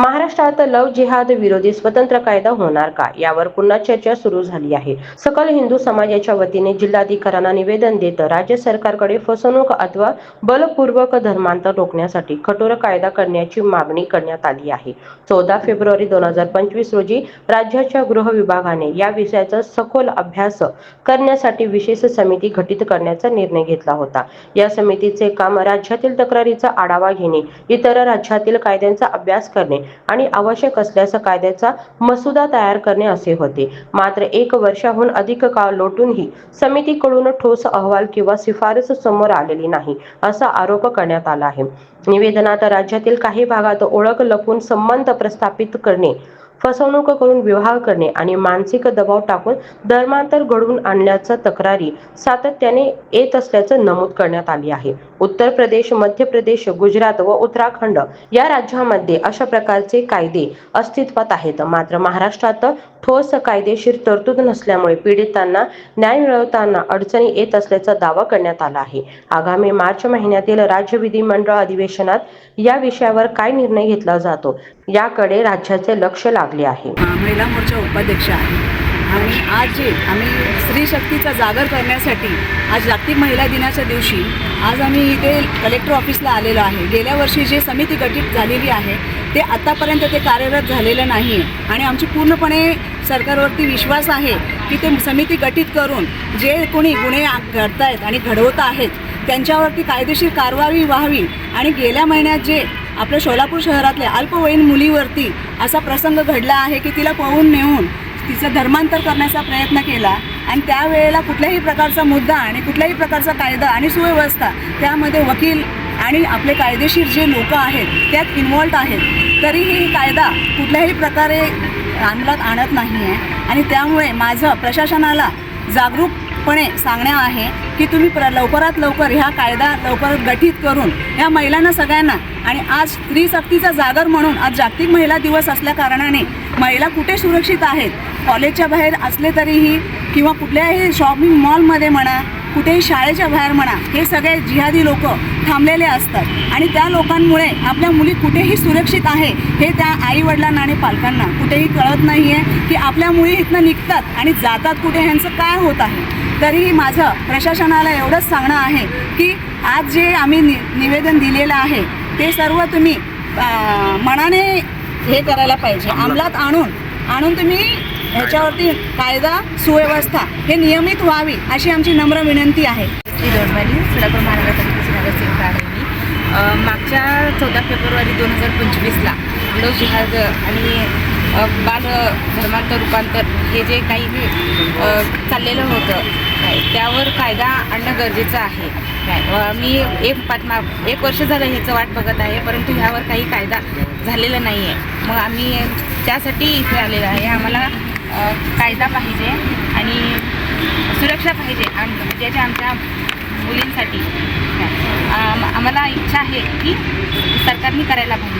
महाराष्ट्रात लव जिहाद विरोधी स्वतंत्र कायदा होणार का? यावर पुन्हा चर्चा सुरू झाली आहे. सकल हिंदू समाजाच्या वतीने जिल्हाधिकाऱ्यांना निवेदन देत राज्य सरकारकडे फसवणूक अथवा बलपूर्वक धर्मांतर रोखण्यासाठी कठोर कायदा करण्याची मागणी करण्यात आली आहे. चौदा फेब्रुवारी दोन हजार पंचवीस रोजी राज्याच्या गृह विभागाने या विषयाचा सखोल अभ्यास करण्यासाठी विशेष समिती घटित करण्याचा निर्णय घेतला होता. या समितीचे काम राज्यातील तक्रारीचा आढावा घेणे इतर राज्यातील कायद्यांचा अभ्यास करणे आणि आवश्यक असल्यास कायद्याचा मसुदा तयार करणे असे होते. मात्र एक वर्षाहून अधिक काळ लोटूनही समितीकडून ठोस अहवाल किंवा शिफारस समोर आलेली नाही असा आरोप करण्यात आला आहे. निवेदनात राज्यातील काही भागात ओळख लपून संबंध प्रस्थापित करणे फसवणूक करून विवाह करणे आणि मानसिक दबाव टाकून धर्मांतर घडवून आणल्याच्या तक्रारी सातत्याने येत असल्याचं नमूद करण्यात आली आहे. उत्तर प्रदेश मध्य प्रदेश गुजरात व उत्तराखंड या राज्यामध्ये अशा प्रकारचे कायदे अस्तित्वात आहेत. मात्र महाराष्ट्रात ठोस कायदेशीर तरतूद नसल्यामुळे पीडितांना न्याय मिळवताना अडचणी येत असल्याचा दावा करण्यात आला आहे. आगामी मार्च महिन्यातील राज्य विधिमंडळ अधिवेशनात या विषयावर काय निर्णय घेतला जातो? याकडे राज्याचे लक्ष लागले आहे. महिला मोर्चा उपाध्यक्ष आहे. आणि आज जे आम्ही स्त्री शक्तीचा जागर करण्यासाठी आज जागतिक महिला दिनाच्या दिवशी आज आम्ही इथे कलेक्टर ऑफिसला आलेलो आहे. गेल्या वर्षी जे समिती गठीत झालेली आहे ते आत्तापर्यंत ते कार्यरत झालेलं नाही आणि आमची पूर्णपणे सरकारवरती विश्वास आहे की ते समिती गठीत करून जे कोणी गुन्हे घडत घडतायत आणि घडवत आहेत त्यांच्यावरती कायदेशीर कारवाई व्हावी. आणि गेल्या महिन्यात जे आपल्या सोलापूर शहरातल्या अल्पवयीन मुलीवरती असा प्रसंग घडला आहे की तिला पळून नेऊन तिचं धर्मांतर करण्याचा प्रयत्न केला आणि त्यावेळेला कुठल्याही प्रकारचा मुद्दा आणि कुठल्याही प्रकारचा कायदा आणि सुव्यवस्था त्यामध्ये वकील आणि आपले कायदेशीर जे लोक आहेत त्यात इन्वॉल्ड आहेत. तरीही कायदा कुठल्याही प्रकारे अंमलात आणत नाही आहे आणि त्यामुळे माझं प्रशासनाला जागरूक जागरूकपणे सांगणे आहे की तुम्ही प्र लवकरात लवकर ह्या कायदा लवकर गठीत करून ह्या महिलांना सगळ्यांना आणि आज स्त्री सक्तीचा जागर म्हणून आज जागतिक महिला दिवस असल्या कारणाने महिला कुठे सुरक्षित आहेत? कॉलेजच्या बाहेर असले तरीही किंवा कुठल्याही शॉपिंग मॉलमध्ये म्हणा कुठेही शाळेच्या बाहेर म्हणा हे सगळे जिहादी लोक थांबलेले असतात. आणि त्या लोकांमुळे आपल्या मुली कुठेही सुरक्षित आहे हे त्या आईवडिलांना आणि पालकांना कुठेही कळत नाही आहे की आपल्या मुली इथनं निघतात आणि जातात कुठे ह्यांचं काय होत आहे. तरीही माझं प्रशासनाला एवढंच सांगणं आहे की आज जे आम्ही नि निवेदन दिलेलं आहे ते सर्व तुम्ही मनाने हे करायला पाहिजे. अंमलात आणून आणून तुम्ही ह्याच्यावरती कायदा सुव्यवस्था हे नियमित व्हावी अशी आमची नम्र विनंती आहे. श्री दोडवाली सोलापूर महानगरपालिकेची नगरसेविका आहे मी मागच्या चौदा फेब्रुवारी दोन हजार पंचवीसला लव जिहाद आणि बाल धर्मांतर रूपांतर हे जे काही चाललेलं होतं काय, त्यावर कायदा आणणं गरजेचं आहे. काय, मी एक पाठमा एक वर्ष झालं ह्याचं वाट बघत आहे परंतु ह्यावर काही कायदा झालेला नाही आहे मग आम्ही त्यासाठी इथे आलेलो आहे. आम्हाला कायदा पाहिजे आणि सुरक्षा पाहिजे आम म्हणजे ज्याच्या आमच्या मुलींसाठी. आम्हाला इच्छा आहे की सरकारने करायला पाहिजे.